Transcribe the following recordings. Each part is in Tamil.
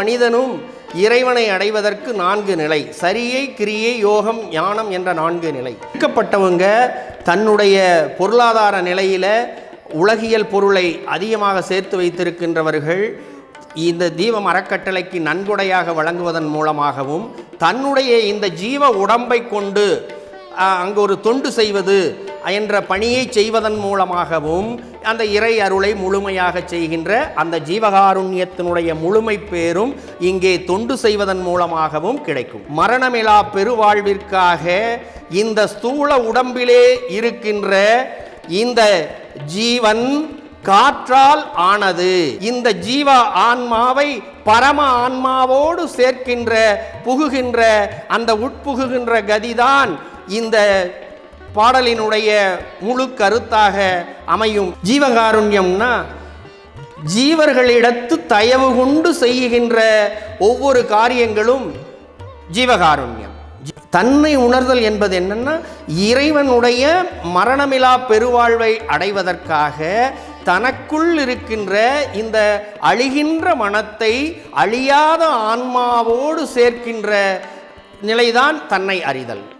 மனிதனும் இறைவனை அடைவதற்கு நான்கு நிலை. சரியை கிரியை யோகம் ஞானம் என்ற நான்கு நிலை. இருக்கப்பட்டவங்க தன்னுடைய பொருளாதார நிலையில் உலகியல் பொருளை அதிகமாக சேர்த்து வைத்திருக்கின்றவர்கள் இந்த தீபம் அறக்கட்டளைக்கு நன்கொடையாக வழங்குவதன் மூலமாகவும் தன்னுடைய இந்த ஜீவ உடம்பை கொண்டு அங்கு ஒரு தொண்டு செய்வது என்ற பணியை செய்வதன் மூலமாகவும் அந்த இறை அருளை முழுமையாக செய்கின்ற அந்த ஜீவகாருண்யத்தினுடைய முழுமை பேரும் இங்கே தொண்டு செய்வதன் மூலமாகவும் கிடைக்கும். மரணமிலா பெருவாழ்விற்காக இந்த ஸ்தூல உடம்பிலே இருக்கின்ற இந்த ஜீவன் காற்றால் ஆனது. இந்த ஜீவ ஆன்மாவை பரம ஆன்மாவோடு சேர்க்கின்ற புகுகின்ற அந்த உட்புகுகின்ற கதிதான் இந்த பாடலினுடைய முழு கருத்தாக அமையும். ஜீவகாருண்யம்னா ஜீவர்களிடத்து தயவு கொண்டு செய்கின்ற ஒவ்வொரு காரியங்களும் ஜீவகாருண்யம். ஜி- தன்னை உணர்தல் என்பது என்னென்னா இறைவனுடைய மரணமிலா பெருவாழ்வை அடைவதற்காக தனக்குள் இருக்கின்ற இந்த அழிகின்ற மனத்தை அழியாத ஆன்மாவோடு சேர்க்கின்ற நிலைதான் தன்னை அறிதல்.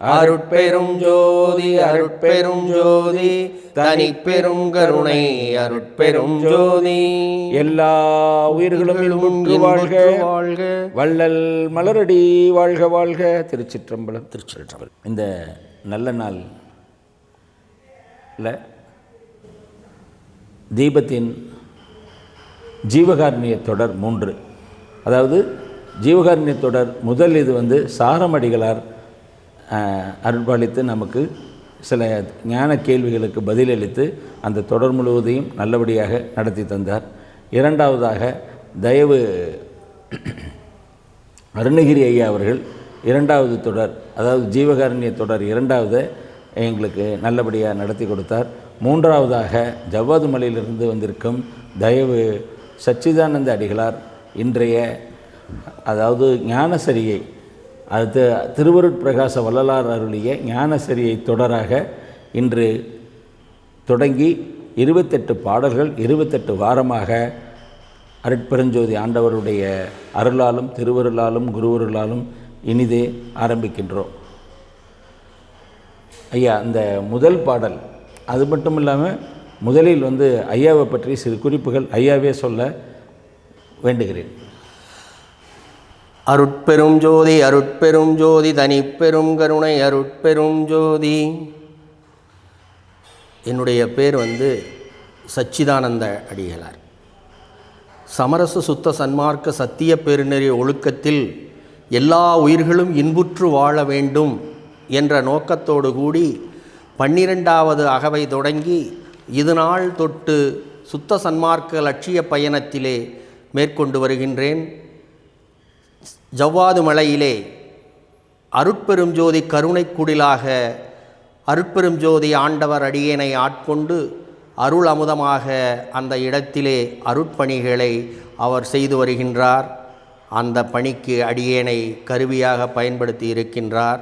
அருட்பெரும் ஜோதி அருட்பெரும் ஜோதி தனி பெரும் கருணை அருட்பெரும் ஜோதி. எல்லா உயிர்களும் இன்புற்று வாழ்க. வாழ்க. வள்ளல் மலரடி வாழ்க வாழ்க. திருச்சிற்றம்பலம். திருச்சிற்றம்பலம். இந்த நல்ல நாள் தீபத்தின் ஜீவகாருண்ய தொடர் மூன்று. அதாவது ஜீவகாருண்ய தொடர் முதல் இது வந்து சாரமடிகளார் அருள்பாலித்து நமக்கு சில ஞான கேள்விகளுக்கு பதிலளித்து அந்த தொடர் முழுவதையும் நல்லபடியாக நடத்தி தந்தார். இரண்டாவதாக தயவு அருணகிரி ஐயா அவர்கள் இரண்டாவது தொடர் அதாவது ஜீவகாருண்ய தொடர் இரண்டாவது எங்களுக்கு நல்லபடியாக நடத்தி கொடுத்தார். மூன்றாவதாக ஜவ்வாது மலையிலிருந்து வந்திருக்கும் தயவு சச்சிதானந்த அடிகளார் இன்றைய அதாவது ஞானசரியை அது திருவருட்பிரகாச வள்ளலார் அருளிய ஞானசரியை தொடராக இன்று தொடங்கி இருபத்தெட்டு பாடல்கள் இருபத்தெட்டு வாரமாக அருட்பெருஞ்சோதி ஆண்டவருடைய அருளாலும் திருவருளாலும் குருவருளாலும் இனிதே ஆரம்பிக்கின்றோம். ஐயா அந்த முதல் பாடல் அது மட்டும் இல்லாமல் முதலில் வந்து ஐயாவை பற்றி சிறு குறிப்புகள் ஐயாவே சொல்ல வேண்டுகிறேன். அருட்பெரும் ஜோதி அருட்பெரும் ஜோதி தனிப்பெரும் கருணை அருட்பெரும் ஜோதி. என்னுடைய பேர் வந்து சச்சிதானந்த அடிகளார். சமரச சுத்த சன்மார்க்க சத்திய பெருநெறி ஒழுக்கத்தில் எல்லா உயிர்களும் இன்புற்று வாழ வேண்டும் என்ற நோக்கத்தோடு கூடி பன்னிரெண்டாவது அகவை தொடங்கி இது நாள் தொட்டு சுத்த சன்மார்க்க லட்சிய பயணத்திலே மேற்கொண்டு வருகின்றேன். ஜவ்வாது மலையிலே அருட்பெரும் ஜோதி கருணைக் குடிலாக அருட்பெரும் ஜோதி ஆண்டவர் அடியேனை ஆட்கொண்டு அருள் அமுதமாக அந்த இடத்திலே அருட்பணிகளை அவர் செய்து வருகின்றார். அந்த பணிக்கு அடியேனை கருவியாக பயன்படுத்தி இருக்கின்றார்.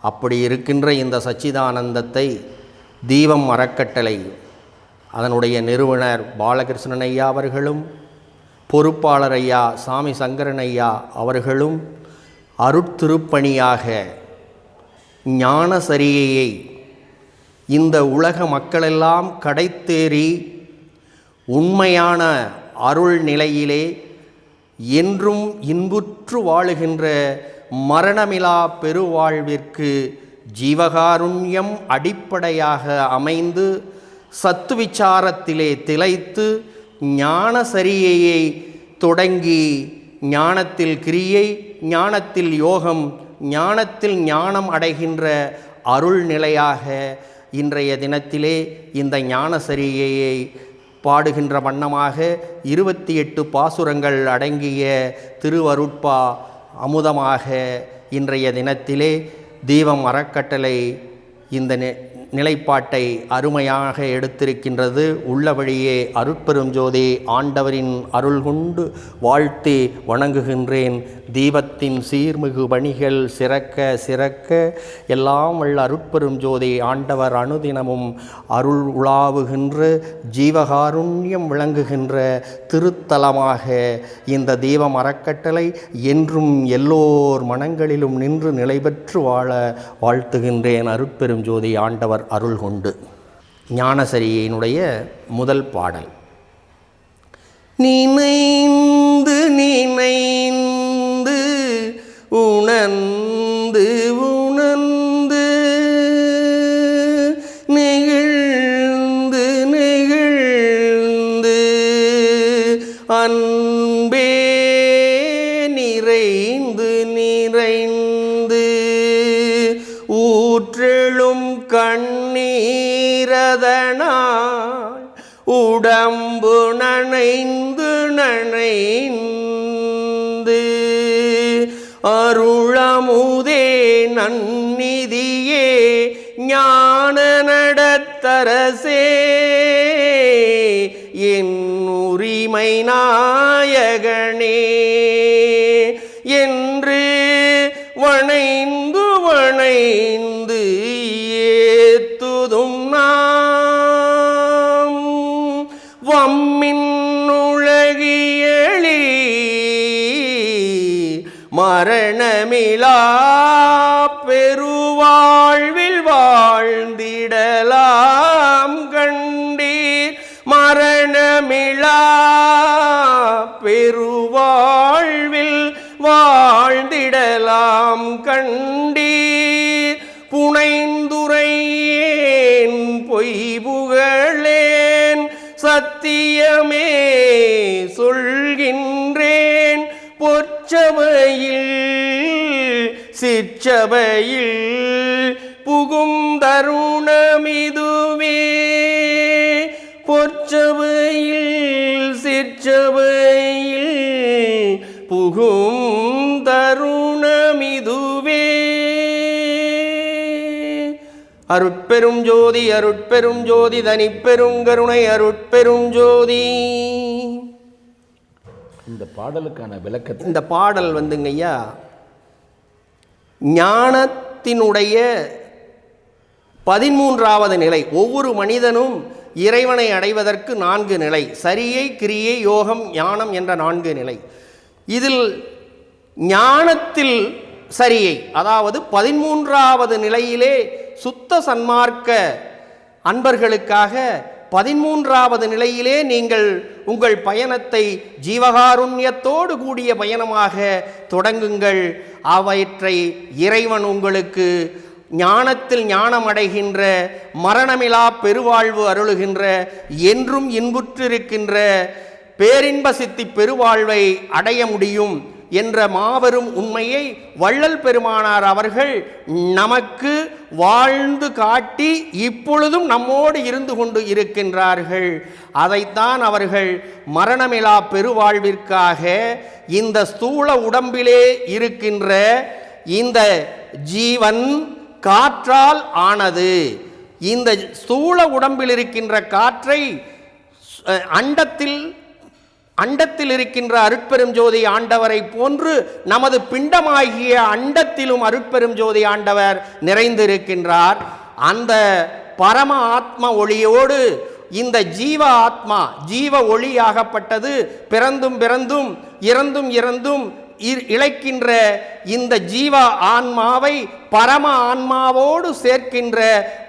அப்படி இருக்கின்ற இந்த சச்சிதானந்தத்தை தீபம் அறக்கட்டளை அதனுடைய நிறுவனர் பாலகிருஷ்ணன் ஐயா அவர்களும் பொறுப்பாளர் ஐயா சாமி சங்கரன் ஐயா அவர்களும் அருட்திருப்பணியாக ஞானசரியையை இந்த உலக மக்களெல்லாம் கடைத்தேறி உண்மையான அருள் நிலையிலே என்றும் இன்புற்று வாழுகின்ற மரணமிலா பெருவாழ்விற்கு ஜீவகாருண்யம் அடிப்படையாக அமைந்து சத்துவிச்சாரத்திலே திளைத்து ஞான சரியையை தொடங்கி ஞானத்தில் கிரியை ஞானத்தில் யோகம் ஞானத்தில் ஞானம் அடைகின்ற அருள் நிலையாக இன்றைய தினத்திலே இந்த ஞான சரியையை பாடுகின்ற வண்ணமாக இருபத்தி எட்டு பாசுரங்கள் அடங்கிய திருவருட்பா அமுதமாக இன்றைய தினத்திலே தீபம் அறக்கட்டளை இந்த நிலைப்பாட்டை அருமையாக எடுத்திருக்கின்றது. உள்ள வழியே அருட்பெரும் ஜோதி ஆண்டவரின் அருள் கொண்டு வாழ்த்தி வணங்குகின்றேன். தீபத்தின் சீர்மிகு பணிகள் சிறக்க சிறக்க எல்லாம் வல்ல அருட்பெரும் ஜோதி ஆண்டவர் அனுதினமும் அருள் உலாவுகின்ற ஜீவகாருண்யம் விளங்குகின்ற திருத்தலமாக இந்த தீபம் அறக்கட்டளை என்றும் எல்லோர் மனங்களிலும் நின்று நிலை பெற்று வாழ வாழ்த்துகின்றேன். அருட்பெரும் ஜோதி ஆண்டவர் அருள் கொண்டு. ஞானசரியினுடைய முதல் பாடல். நினைந்து நினைந்து உணர்ந்து உணர்ந்து நனைந்து நனைந்து அருளமுதே நன்னிதியே ஞான நடத்தரசே. என் உரிமை நாயகனே. என்று வணைந்து வணை மரணமிலா பெருவா பொற்சபையில் சிற்சபையில் புகும் தருணமிதுவே பொற்சபையில் சிற்சபையில் புகும் தருணமிதுவே அருட்பெரும் ஜோதி அருட்பெரும் ஜோதி தனிப்பெரும் கருணை அருட்பெரும் ஜோதி. இந்த பாடலுக்கான விளக்கத்தை இந்த பாடல் வந்துங்க ஐயா ஞானத்தினுடைய பதிமூன்றாவது நிலை ஒவ்வொரு மனிதனும் இறைவனை அடைவதற்கு நான்கு நிலை சரியை கிரியை யோகம் ஞானம் என்ற நான்கு நிலை. இதில் ஞானத்தில் சரியை அதாவது பதிமூன்றாவது நிலையிலே சுத்த சன்மார்க்க அன்பர்களுக்காக பதிமூன்றாவது நிலையிலே நீங்கள் உங்கள் பயணத்தை ஜீவகாருண்யத்தோடு கூடிய பயணமாக தொடங்குங்கள். அவற்றை இறைவன் உங்களுக்கு ஞானத்தில் ஞானம் அடைகின்ற மரணமிலா பெருவாழ்வு அருளுகின்ற என்றும் இன்புற்றிருக்கின்ற பேரின்ப சித்தி பெருவாழ்வை அடைய முடியும். என்ற மாபெரும் உண்மையை வள்ளல் பெருமானார் அவர்கள் நமக்கு வாழ்ந்து காட்டி இப்பொழுதும் நம்மோடு இருந்து கொண்டு இருக்கின்றார்கள். அதைத்தான் அவர்கள் மரணமிலா பெருவாழ்விற்காக இந்த ஸ்தூல உடம்பிலே இருக்கின்ற இந்த ஜீவன் காற்றால் ஆனது. இந்த ஸ்தூல உடம்பில் இருக்கின்ற காற்றை அண்டத்தில் அண்டத்தில் இருக்கின்ற அருட்பெரும் ஜோதி ஆண்டவரை போன்று நமது பிண்டமாகிய அண்டத்திலும் அருட்பெரும் ஜோதி ஆண்டவர் நிறைந்திருக்கின்றார். அந்த பரம ஆத்ம ஒளியோடு இந்த ஜீவ ஆத்மா ஜீவ ஒளியாகப்பட்டது பிறந்தும் பிறந்தும் இறந்தும் இறந்தும் இ- இழைக்கின்ற இந்த ஜீவ ஆன்மாவை பரம ஆன்மாவோடு சேர்க்கின்ற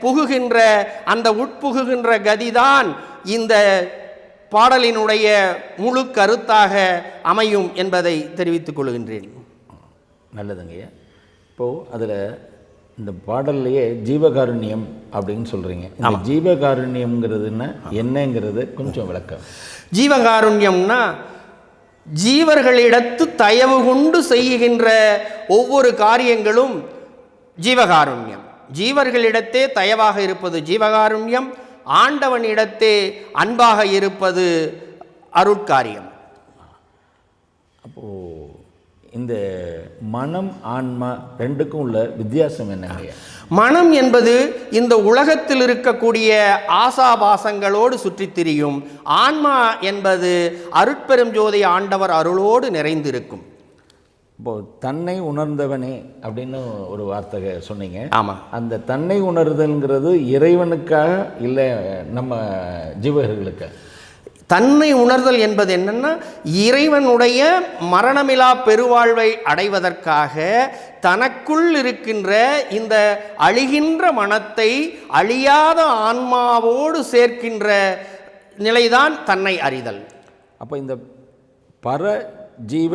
புகுகின்ற அந்த உட்புகுகின்ற கதிதான் இந்த பாடலினுடைய முழு கருத்தாக அமையும் என்பதை தெரிவித்துக் கொள்கின்றேன். நல்லதுங்கய்யா இப்போது அதில் இந்த பாடல்லையே ஜீவகாருண்யம் அப்படின்னு சொல்கிறீங்க இந்த ஜீவகாருண்யம்ங்கிறதுன்னா என்னங்கிறது கொஞ்சம் விளக்கம். ஜீவகாருண்யம்னா ஜீவர்களிடத்து தயவு கொண்டு செய்கின்ற ஒவ்வொரு காரியங்களும் ஜீவகாருண்யம். ஜீவர்களிடத்தே தயவாக இருப்பது ஜீவகாருண்யம் ஆண்டவனிடத்தே அன்பாக இருப்பது அருட்காரியம். அப்போது இந்த மனம் ஆன்மா ரெண்டுக்கும் உள்ள வித்தியாசம் என்னங்க மனம் என்பது இந்த உலகத்தில் இருக்கக்கூடிய ஆசாபாசங்களோடு சுற்றித் திரியும். ஆன்மா என்பது அருட்பெரும் ஜோதி ஆண்டவர் அருளோடு நிறைந்திருக்கும். இப்போ தன்னை உணர்ந்தவனே அப்படின்னு ஒரு வார்த்தை சொன்னீங்க. ஆமாம் அந்த தன்னை உணர்தல்ங்கிறது இறைவனுக்காக இல்லை நம்ம ஜீவர்களுக்கு? தன்னை உணர்தல் என்பது என்னன்னா இறைவனுடைய மரணமிலா பெருவாழ்வை அடைவதற்காக தனக்குள் இருக்கின்ற இந்த அழிகின்ற மனத்தை அழியாத ஆன்மாவோடு சேர்க்கின்ற நிலைதான் தன்னை அறிதல். அப்போ இந்த பர ஜீவ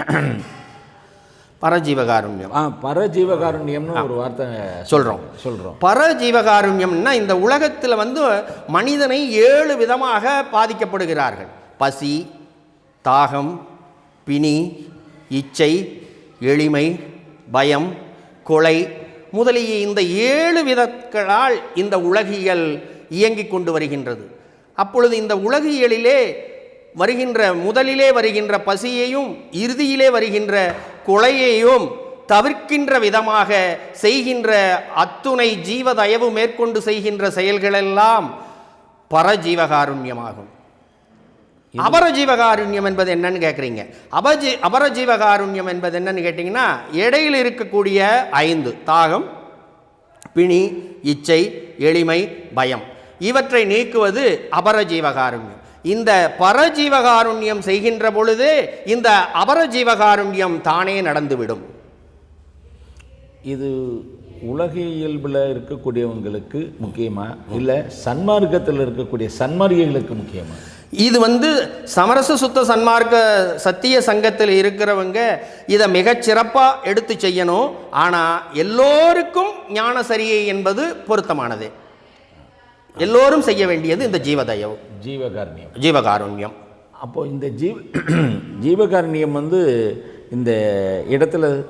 பரஜீவகாருண்யம். ஆ பரஜீவகாருண்யம்னு ஒரு வார்த்தை சொல்றோம். சொல்கிறோம் பரஜீவகாருண்யம்னா இந்த உலகத்தில் வந்து மனிதனை ஏழு விதமாக பாதிக்கப்படுகிறார்கள். பசி தாகம் பிணி இச்சை எளிமை பயம் கொலை முதலிய இந்த ஏழு விதங்களால் இந்த உலகியல் இயங்கிக் கொண்டு வருகின்றது. அப்பொழுது இந்த உலகியலிலே வருகின்ற முதலிலே வருகின்ற பசியையும் இறுதியிலே வருகின்ற கொலையையும் தவிர்க்கின்ற விதமாக செய்கின்ற அத்துணை ஜீவதயவு மேற்கொண்டு செய்கின்ற செயல்களெல்லாம் பரஜீவகாருண்யமாகும். அபரஜீவகாருண்யம் என்பது என்னன்னு கேட்குறீங்க அபஜி அபரஜீவகாருண்யம் என்பது என்னன்னு கேட்டிங்கன்னா இடையில் இருக்கக்கூடிய ஐந்து தாகம் பிணி இச்சை எளிமை பயம். இவற்றை நீக்குவது அபரஜீவகாருண்யம். இந்த பரஜீவகாருண்யம் செய்கின்ற பொழுது இந்த அபரஜீவகாருண்யம் தானே நடந்துவிடும். இது உலக இயல்பில் இருக்கக்கூடியவங்களுக்கு முக்கியமா? இல்லை சன்மார்க்கத்தில் இருக்கக்கூடிய சன்மார்க்கிகளுக்கு முக்கியமா? இது வந்து சமரச சுத்த சன்மார்க்க சத்திய சங்கத்தில் இருக்கிறவங்க இதை மிகச் சிறப்பாக எடுத்து செய்யணும். ஆனால் எல்லோருக்கும் ஞான சரியை என்பது பொருத்தமானது. எல்லோரும் செய்ய வேண்டியது இந்த ஜீவதயவு ஜீவகாருண்யம். ஜீவகாருண்யம். அப்போ இந்த ஜீவ ஜீவகாருண்யம் வந்து இந்த இடத்துல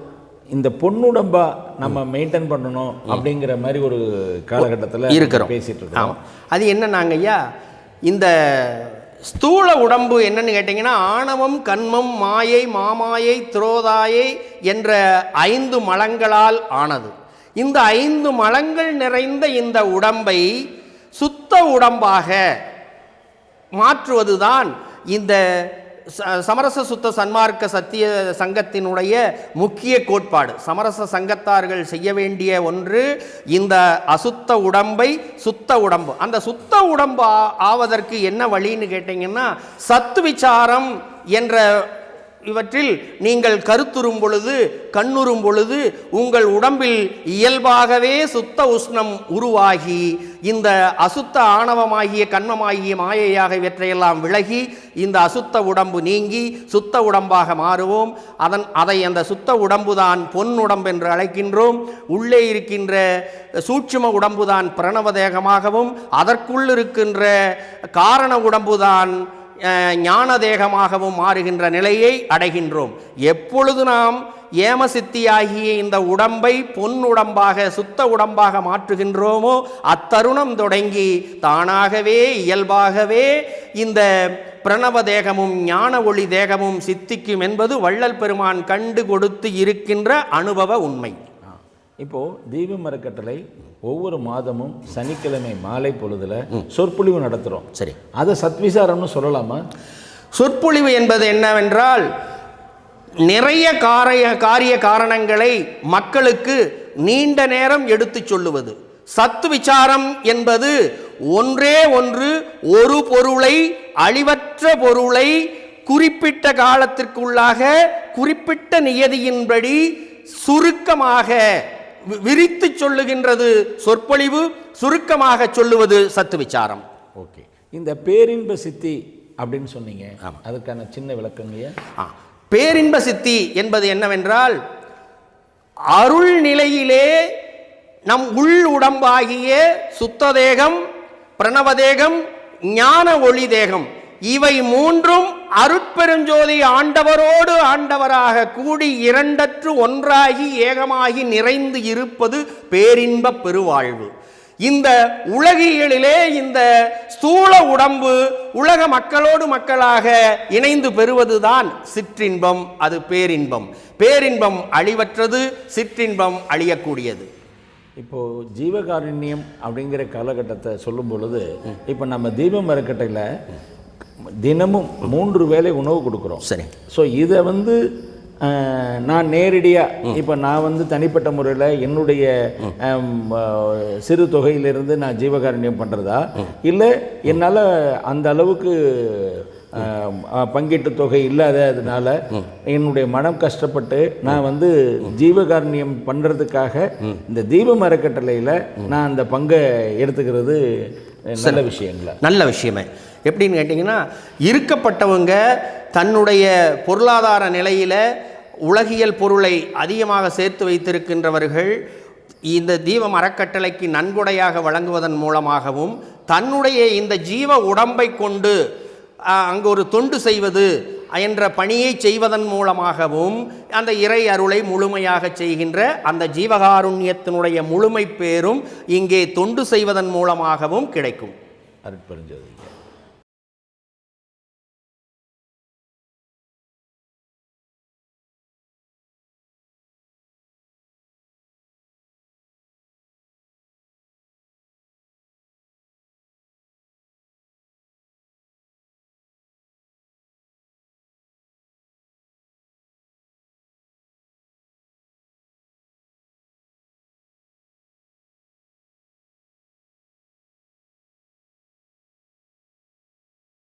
இந்த பொண்ணுடம்பா நம்ம மெயின்டைன் பண்ணணும் அப்படிங்கிற மாதிரி ஒரு காலகட்டத்தில் இருக்கிறோம். பேசிட்டு இருக்கோம். அது என்னன்னாங்க ஐயா இந்த ஸ்தூல உடம்பு என்னன்னு கேட்டிங்கன்னா ஆணவம் கண்மம் மாயை மாமாயை துரோதாயை என்ற ஐந்து மலங்களால் ஆனது. இந்த ஐந்து மலங்கள் நிறைந்த இந்த உடம்பை சுத்த உடம்பாக மாற்றுவதுதான் இந்த ச- சமரச சுத்த சன்மார்க்க சத்திய சங்கத்தினுடைய முக்கிய கோட்பாடு. சமரச சங்கத்தார்கள் செய்ய வேண்டிய ஒன்று இந்த அசுத்த உடம்பை சுத்த உடம்பு. அந்த சுத்த உடம்பு ஆவதற்கு என்ன வழின்னு கேட்டிங்கன்னா சத்து விசாரம் என்ற இவற்றில் நீங்கள் கருத்துறும் பொழுது கண்ணுறும் பொழுது உங்கள் உடம்பில் இயல்பாகவே சுத்த உஷ்ணம் உருவாகி இந்த அசுத்த ஆணவமாகிய கண்மமாகிய மாயையாக இவற்றையெல்லாம் விலகி இந்த அசுத்த உடம்பு நீங்கி சுத்த உடம்பாக மாறுவோம். அதன் அதை அந்த சுத்த உடம்புதான் பொன் உடம்பு என்று அழைக்கின்றோம். உள்ளே இருக்கின்ற சூட்சும உடம்புதான் பிரணவ தேகமாகவும் அதற்குள் இருக்கின்ற காரண உடம்புதான் ஞான தேகமாகவும் மாறுகின்ற நிலையை அடைகின்றோம். எப்பொழுது நாம் ஏமசித்தியாகிய இந்த உடம்பை பொன் உடம்பாக சுத்த உடம்பாக மாற்றுகின்றோமோ அத்தருணம் தொடங்கி தானாகவே இயல்பாகவே இந்த பிரணவ தேகமும் ஞான ஒளி தேகமும் சித்திக்கும் என்பது வள்ளல் பெருமான் கண்டு கொடுத்து இருக்கின்ற அனுபவ உண்மை. இப்போ தீப மரக்கட்டளை ஒவ்வொரு மாதமும் சனிக்கிழமை மாலை பொழுதுல சொற்பொழிவு நடத்துகிறோம் சரி. அதை சத்விசாரம்னு சொல்லலாமா? சொற்பொழிவு என்பது என்னவென்றால் நிறைய காரிய காரிய காரணங்களை மக்களுக்கு நீண்ட நேரம் எடுத்துச் சொல்லுவது. சத்து விசாரம் என்பது ஒன்றே ஒன்று ஒரு பொருளை அழிவற்ற பொருளை குறிப்பிட்ட காலத்திற்குள்ளாக குறிப்பிட்ட நியதியின்படி சுருக்கமாக வி- விரித்துச் சொல்லுகின்றது சொற்பொழிவு சுருக்கமாக சொல்லுவது சத்து விசாரம். ஓகே. இந்த பேரின்ப சித்தி அப்படின்னு சொன்னீங்க. அதுக்கான சின்ன விளக்கங்கய்யா ஆ, பேரின்ப சித்தி என்பது என்னவென்றால் அருள் நிலையிலே நம் உள் உடம்பாகிய சுத்த தேகம் பிரணவதேகம் ஞான ஒளி தேகம். இவை மூன்றும் அருட்பெருஞ்சோதி ஆண்டவரோடு ஆண்டவராக கூடி இரண்டற்று ஒன்றாகி ஏகமாகி நிறைந்து இருப்பது பேரின்ப பெருவாழ்வு. இந்த உலகியலிலே இந்த ஸ்தூல உடம்பு உலக மக்களோடு மக்களாக இணைந்து பெறுவதுதான் சிற்றின்பம் அது பேரின்பம். பேரின்பம் அழிவற்றது சிற்றின்பம் அழியக்கூடியது. இப்போது ஜீவகாருண்யம் அப்படிங்கிற காலகட்டத்தை சொல்லும் பொழுது இப்போ நம்ம தீபம் அறக்கட்டையில் தினமும் மூன்று வேளை உணவு கொடுக்குறோம். சரி. ஸோ இதை வந்து நான் நேரடியாக இப்போ நான் வந்து தனிப்பட்ட முறையில் என்னுடைய சிறு தொகையிலிருந்து நான் ஜீவகாருண்யம் பண்ணுறதா இல்லை என்னால் அந்த அளவுக்கு பங்கீட்டு தொகை இல்லாததுனால என்னுடைய மனம் கஷ்டப்பட்டு நான் வந்து ஜீவகாருண்யம் பண்ணுறதுக்காக இந்த தீபம் அறக்கட்டளையில் நான் அந்த பங்கை எடுத்துக்கிறது நல்ல விஷயங்களா. நல்ல விஷயமே. எப்படின்னு கேட்டிங்கன்னா இருக்கப்பட்டவங்க தன்னுடைய பொருளாதார நிலையில் உலகியல் பொருளை அதிகமாக சேர்த்து வைத்திருக்கின்றவர்கள் இந்த தீபம் அறக்கட்டளைக்கு நன்கொடையாக வழங்குவதன் மூலமாகவும் தன்னுடைய இந்த ஜீவ உடம்பை கொண்டு அங்கு ஒரு தொண்டு செய்வது என்ற பணியை செய்வதன் மூலமாகவும் அந்த இறை அருளை முழுமையாக செய்கின்ற அந்த ஜீவகாருண்யத்தினுடைய முழுமை பேரும் இங்கே தொண்டு செய்வதன் மூலமாகவும் கிடைக்கும். அருட்பெருஞ்சோதிங்க